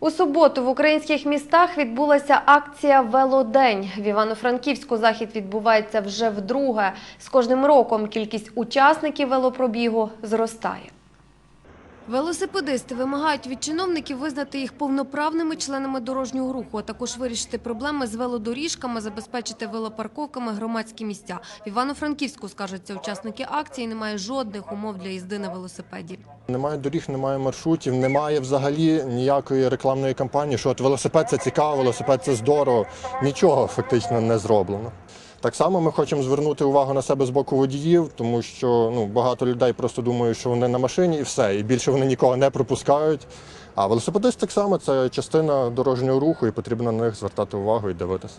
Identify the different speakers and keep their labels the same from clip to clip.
Speaker 1: У суботу в українських містах відбулася акція Велодень. В Івано-Франківську захід відбувається вже вдруге. З кожним роком кількість учасників велопробігу зростає. Велосипедисти вимагають від чиновників визнати їх повноправними членами дорожнього руху, а також вирішити проблеми з велодоріжками, забезпечити велопарковками громадські місця. В Івано-Франківську, скажуться учасники акції, немає жодних умов для їзди на велосипеді.
Speaker 2: Немає доріг, немає маршрутів, немає взагалі ніякої рекламної кампанії, що от велосипед це цікаво, велосипед це здорово. Нічого фактично не зроблено. Так само ми хочемо звернути увагу на себе з боку водіїв, тому що ну, багато людей просто думають, що вони на машині і все, і більше вони нікого не пропускають. А велосипедист так само це частина дорожнього руху, і потрібно на них звертати увагу і дивитися.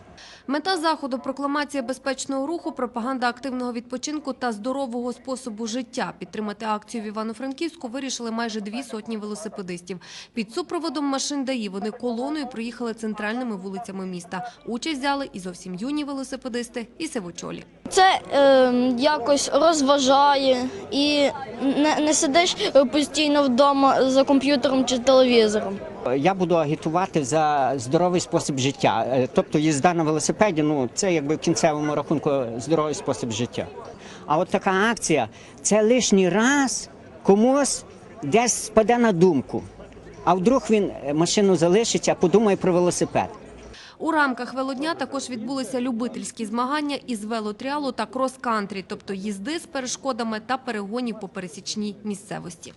Speaker 1: Мета заходу – прокламація безпечного руху, пропаганда активного відпочинку та здорового способу життя. Підтримати акцію в Івано-Франківську вирішили майже дві сотні велосипедистів. Під супроводом машин ДАІ вони колоною проїхали центральними вулицями міста. Участь взяли і зовсім юні велосипедисти, і сивочолі.
Speaker 3: Це е, якось розважає і не, не сидиш постійно вдома за комп'ютером чи телевізором.
Speaker 4: Я буду агітувати за здоровий спосіб життя. Е, Тобто їзда на велосипеді, ну це якби в кінцевому рахунку здоровий спосіб життя. А от така акція це лишній раз комусь десь спаде на думку. А вдруг він е, машину залишить, а подумає про велосипед.
Speaker 1: У рамках велодня також відбулися любительські змагання із велотріалу та крос-кантрі, тобто їзди з перешкодами та перегонів по пересічній місцевості.